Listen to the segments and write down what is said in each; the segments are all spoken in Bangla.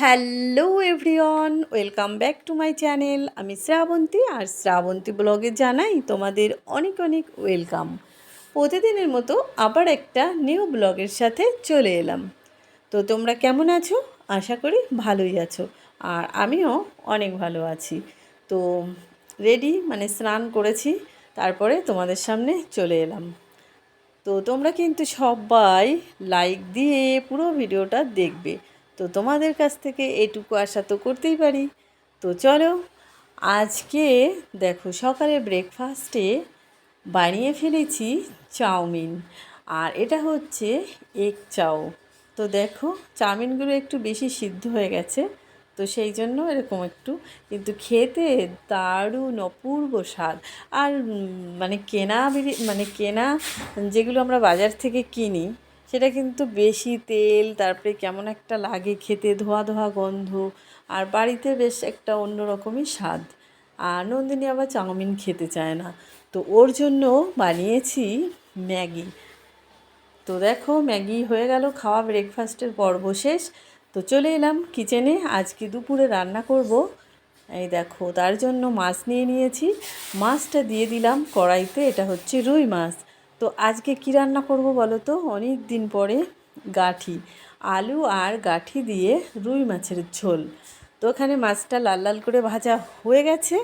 Hello everyone, welcome back to my channel. আমি শ্রাবন্তী আর শ্রাবন্তী ব্লগে জানাই তোমাদের অনেক অনেক ওয়েলকাম। প্রতিদিনের মতো আবার একটা নিউ ব্লগের সাথে চলে এলাম। তো তোমরা কেমন আছো? আশা করি ভালোই আছো। আর আমিও অনেক ভালো আছি। তো রেডি মানে স্নান করেছি, তারপরে তোমাদের সামনে চলে এলাম। তো তোমরা কিন্তু সবাই লাইক দিয়ে পুরো ভিডিওটা দেখবে। তো তোমাদের কাছ থেকে এটুকু আশা তো করতেই পারি। তো চলো, আজকে দেখো সকালে ব্রেকফাস্টে বানিয়ে ফেলেছি চাউমিন, আর এটা হচ্ছে এগ চাউ তো দেখো, চাউমিনগুলো একটু বেশি সিদ্ধ হয়ে গেছে, তো সেই জন্য এরকম একটু। কিন্তু খেতে দারুণ অপূর্ব স্বাদ। আর মানে কেনা মানে কেনা যেগুলো আমরা বাজার থেকে কিনি সেটা কিন্তু বেশি তেল, তারপরে কেমন একটা লাগে খেতে, ধোয়া ধোয়া গন্ধ, আর বাড়িতে বেশ একটা অন্যরকমই স্বাদ। আর নন্দিনী আবার চাউমিন খেতে চায় না। তো ওর জন্য বানিয়েছি ম্যাগি। তো দেখো, ম্যাগি হয়ে গেল, খাওয়া ব্রেকফাস্টের পর্ব শেষ। তো চলে এলাম কিচেনে, আজকে দুপুরে রান্না করব। এই দেখো, তার জন্য মাছ নিয়ে নিয়েছি। মাছটা দিয়ে দিলাম কড়াইতে, এটা হচ্ছে রুই মাছ। তো আজকে কি রান্না করব বলো তো? অনেক দিন পরে গাঠি, আলু আর গাঠি দিয়ে রুই মাছের ঝোল। তো ওখানে মাছটা লাল লাল করে ভাজা হয়ে গেছে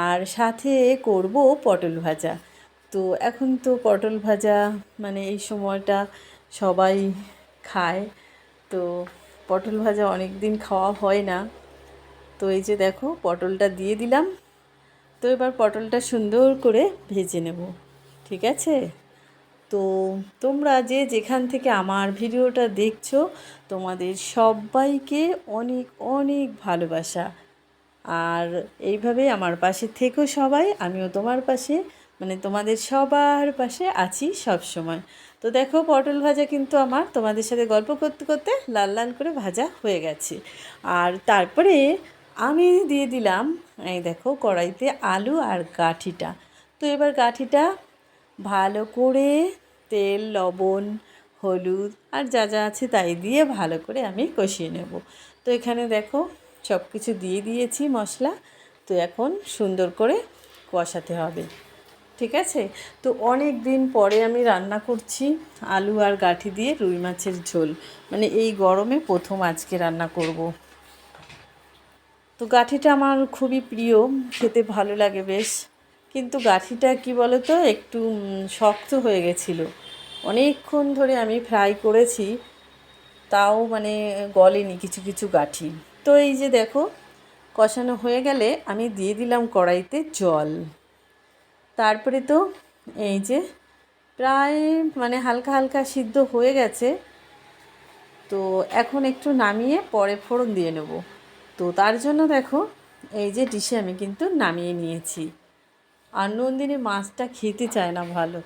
আর সাথে করব পটল ভাজা। তো এখন তো পটল ভাজা মানে এই সময়টা সবাই খায়, তো পটল ভাজা অনেক দিন খাওয়া হয় না। তো এই যে দেখো, পটলটা দিয়ে দিলাম। তো এবার পটলটা সুন্দর করে ভেজে নেব। ঠিক আছে? তো তোমরা যে যেখান থেকে আমার ভিডিওটা দেখছ, তোমাদের সবাইকে অনেক অনেক ভালোবাসা। আর এইভাবে আমার পাশে থেকো সবাই, আমিও তোমার পাশে মানে তোমাদের সবার পাশে আছি সব সময় তো দেখো, পটল ভাজা কিন্তু আমার, তোমাদের সাথে গল্প করতে করতে লাল লাল করে ভাজা হয়ে গেছে। আর তারপরে আমি দিয়ে দিলাম, এই দেখো, কড়াইতে আলু আর গাঠিটা। তো এবার গাঠিটা ভালো করে তেল, লবণ, হলুদ আর যা যা আছে তাই দিয়ে ভালো করে আমি কষিয়ে নেব। তো এখানে দেখো সব কিছু দিয়ে দিয়েছি মশলা। তো এখন সুন্দর করে কষাতে হবে। ঠিক আছে? তো অনেক দিন পরে আমি রান্না করছি আলু আর গাঠি দিয়ে রুই মাছের ঝোল। মানে এই গরমে প্রথম আজকে রান্না করব। তো গাঠিটা আমার খুবই প্রিয়, খেতে ভালো লাগে বেশ। কিন্তু গাঠিটা কি বলো তো একটু শক্ত হয়ে গেছিল। অনেকক্ষণ ধরে আমি ফ্রাই করেছি, তাও মানে গলেনি কিছু কিছু গাঠি। তো এই যে দেখো, কষানো হয়ে গেলে আমি দিয়ে দিলাম কড়াইতে জল। তারপরে তো এই যে প্রায় মানে হালকা হালকা সিদ্ধ হয়ে গেছে, তো এখন একটু নামিয়ে পরে ফোড়ন দিয়ে নেব। তো তার জন্য দেখো, এই যে ডিশে আমি কিন্তু নামিয়ে নিয়েছি। আর নন্দিনী মাছটা খেতে চায় না ভালো।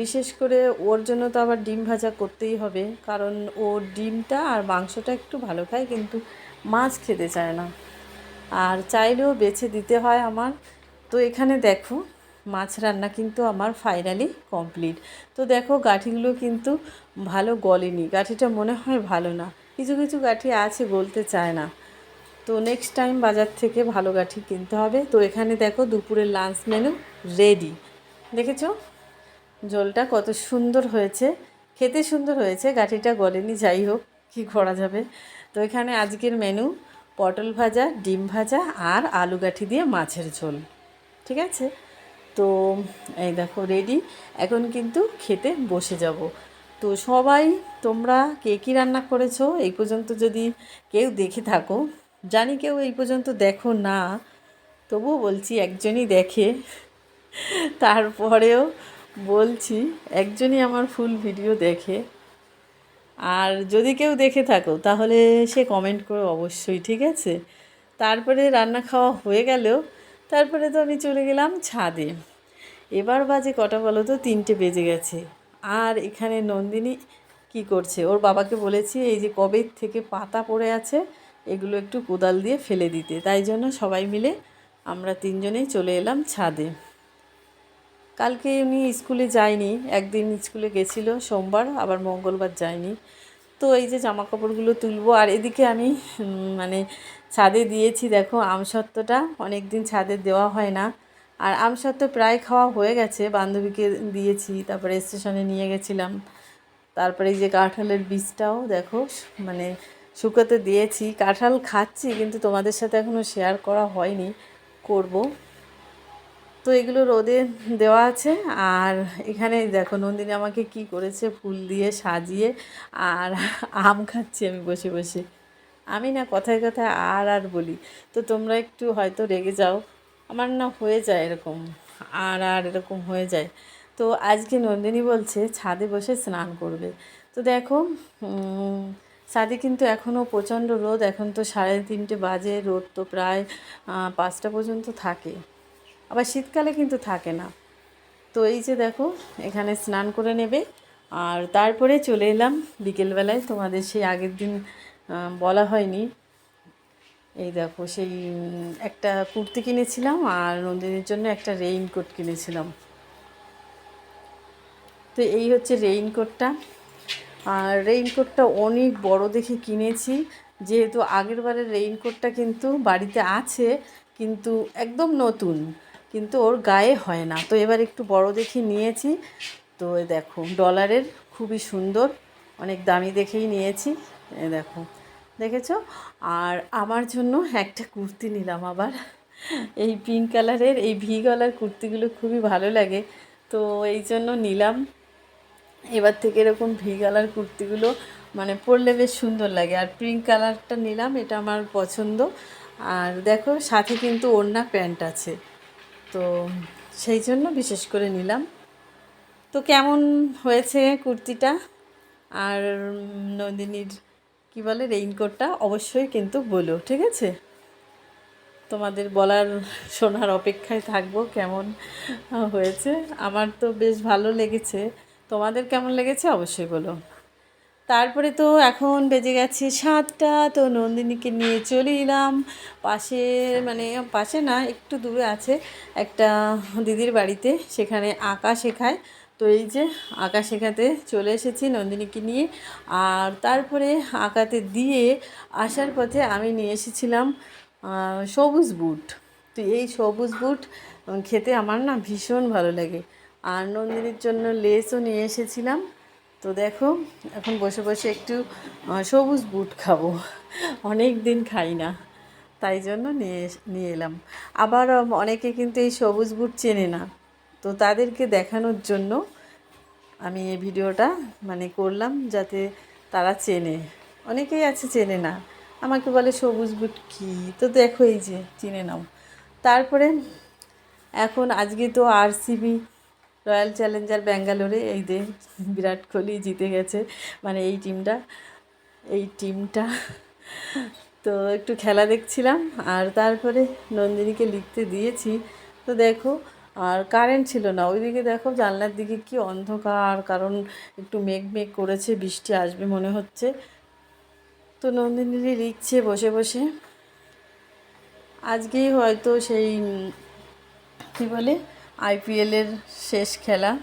বিশেষ করে ওর জন্য তো আবার ডিম ভাজা করতেই হবে, কারণ ও ডিমটা আর মাংসটা একটু ভালো খায়, কিন্তু মাছ খেতে চায় না। আর চাইলেও বেছে দিতে হয় আমার। তো এখানে দেখো, মাছ রান্না কিন্তু আমার ফাইনালি কমপ্লিট তো দেখো, গাঠিগুলো কিন্তু ভালো গলেনি। গাঠিটা মনে হয় ভালো না। কিছু কিছু গাঠি আছে, গলতে চায় না। তো নেক্সট টাইম বাজার থেকে ভালো গাঠি কিনতে হবে। তো এখানে দেখো দুপুরের লাঞ্চ মেনু রেডি দেখেছ? ঝোলটা কত সুন্দর হয়েছে। খেতে সুন্দর হয়েছে, গাঠিটা গলেনি, যাই হোক, কী করা যাবে। তো এখানে আজকের মেনু পটল ভাজা, ডিম ভাজা আর আলু গাঠি দিয়ে মাছের ঝোল। ঠিক আছে? তো এই দেখো রেডি এখন কিন্তু খেতে বসে যাব। তো সবাই, তোমরা কে কী রান্না করেছ? এই পর্যন্ত যদি কেউ দেখে থাকো জানি কেউ এই পর্যন্ত দেখো না, তবুও বলছি একজনই দেখে। তারপরেও বলছি একজনই আমার ফুল ভিডিও দেখে। আর যদি কেউ দেখে থাকো, তাহলে সে কমেন্ট করো অবশ্যই, ঠিক আছে? তারপরে রান্না খাওয়া হয়ে গেলেও, তারপরে তো আমি চলে গেলাম ছাদে। এবার বাজে কটা বলো তো? তিনটে বেজে গেছে। আর এখানে নন্দিনী কি করছে? ওর বাবাকে বলেছি, এই যে কবে থেকে পাতা পড়ে আছে এগুলো একটু কোদাল দিয়ে ফেলে দিতে। তাই জন্য সবাই মিলে আমরা তিনজনেই চলে এলাম ছাদে। কালকে উনি স্কুলে যায়নি, একদিন স্কুলে গেছিল, সোমবার, আবার মঙ্গলবার যায়নি। তো এই যে জামা কাপড়গুলো তুলবো, আর এদিকে আমি মানে ছাদে দিয়েছি, দেখো, আমসত্ত্বটা। অনেক দিন ছাদে দেওয়া হয় না। আর আমসত্ত্ব প্রায় খাওয়া হয়ে গেছে, বান্ধবীকে দিয়েছি, তারপরে স্টেশনে নিয়ে গেছিলাম। তারপরে এই যে কাঁঠালের বীজটাও, দেখো মানে শুকোতে দিয়েছি। কাঁঠাল খাচ্ছি, কিন্তু তোমাদের সাথে এখনও শেয়ার করা হয়নি। করব। তো এগুলো রোদে দেওয়া আছে। আর এখানে দেখো, নন্দিনী আমাকে কি করেছে? ফুল দিয়ে সাজিয়ে আর আম খাচ্ছি আমি বসে বসে। আমি না কথায় কথায় আর আর বলি। তো তোমরা একটু হয়তো রেগে যাও। আমার না হয়ে যায় এরকম। আর আর এরকম হয়ে যায়। তো আজকে নন্দিনী বলছে, ছাদে বসে স্নান করবে। তো দেখো ছাদে কিন্তু এখনও প্রচণ্ড রোদ, এখন তো সাড়ে তিনটে বাজে, রোদ তো প্রায় পাঁচটা পর্যন্ত থাকে। আবার শীতকালে কিন্তু থাকে না। তো এই যে দেখো, এখানে স্নান করে নেবে। আর তারপরে চলে এলাম বিকেলবেলায়। তোমাদের সেই আগের দিন বলা হয়নি। এই দেখো, সেই একটা কুর্তি কিনেছিলাম আর নন্দিনীর জন্য একটা রেইনকোট কিনেছিলাম। তো এই হচ্ছে রেইনকোটটা আর রেইনকোটটা অনেক বড় দেখে কিনেছি। যেহেতু আগের বারের রেইনকোটটা কিন্তু বাড়িতে আছে, কিন্তু একদম নতুন, কিন্তু ওর গায়ে হয় না। তো এবার একটু বড় দেখে নিয়েছি। তো দেখো ডলারের খুবই সুন্দর, অনেক দামি দেখেই নিয়েছি। দেখো, দেখেছ? আর আমার জন্য একটা কুর্তি নিলাম আবার। এই পিঙ্ক কালারের এই ভি গলার কুর্তিগুলো খুবই ভালো লাগে। তো এই জন্য নিলাম। এবার থেকে এরকম ভি কালার কুর্তিগুলো মানে পরলে বেশ সুন্দর লাগে। আর পিঙ্ক কালারটা নিলাম, এটা আমার পছন্দ। আর দেখো, সাথে কিন্তু ওড়না প্যান্ট আছে। তো সেই জন্য বিশেষ করে নিলাম। তো কেমন হয়েছে কুর্তিটা? আর নন্দিনীর কি বলে রেইনকোটটা অবশ্যই কিন্তু বলো, ঠিক আছে? তোমাদের বলার শোনার অপেক্ষায় থাকব কেমন হয়েছে। আমার তো বেশ ভালো লেগেছে। তোমাদের কেমন লেগেছে? অবশ্যই বলো। তারপরে তো এখন বেজে গেছে সাতটা, তো নন্দিনীকে নিয়ে চলে এলাম। পাশে মানে পাশে না, একটু দূরে আছে একটা দিদির বাড়িতে। সেখানে আঁকা শেখায়। তো এই যে আঁকা শেখাতে চলে এসেছি নন্দিনীকে নিয়ে। আর তারপরে আঁকাতে দিয়ে আসার পথে আমি নিয়ে এসেছিলাম সবুজ বুট। তো এই সবুজ বুট খেতে আমার না ভীষণ ভালো লাগে। আর নন্দিনীর জন্য লেসও নিয়ে এসেছিলাম। তো দেখো, এখন বসে বসে একটু সবুজ বুট খাব। অনেক দিন খাই না, তাই জন্য নিয়ে নিয়ে এলাম। আবার অনেকে কিন্তু এই সবুজ বুট চেনে না। তো তাদেরকে দেখানোর জন্য আমি এই ভিডিওটা মানে করলাম যাতে তারা চেনে। অনেকেই আছে চেনে না। আমাকে বলে, সবুজ বুট কী? তো দেখো এই যে, চিনে নাও। তারপরে, এখন আজকে তো আরসিবি রয়্যাল চ্যালেঞ্জার ব্যাঙ্গালোরে, এই যে বিরাট কোহলি জিতে গেছে মানে এই টিমটা এই টিমটা। তো একটু খেলা দেখছিলাম, আর তারপরে নন্দিনীকে লিখতে দিয়েছি। তো দেখো, আর কারেন্ট ছিল না, ওইদিকে দেখো জানলার দিকে কি অন্ধকার, কারণ একটু মেঘ মেঘ করেছে, বৃষ্টি আসবে মনে হচ্ছে। তো নন্দিনী লিখছে বসে বসে। আজকেই হয়তো সেই কী বলে আইপিএলের শেষ খেলা।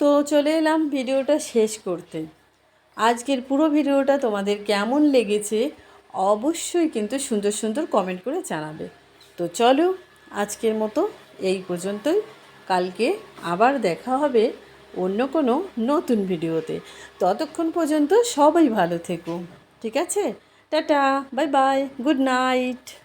তো চলে এলাম ভিডিওটা শেষ করতে। আজকের পুরো ভিডিওটা তোমাদের কেমন লেগেছে অবশ্যই কিন্তু সুন্দর সুন্দর কমেন্ট করে জানাবে। তো চলো আজকের মতো এই পর্যন্তই। কালকে আবার দেখা হবে অন্য কোনো নতুন ভিডিওতে। ততক্ষণ পর্যন্ত সবাই ভালো থেকো। ঠিক আছে? Tata, bye bye, good night.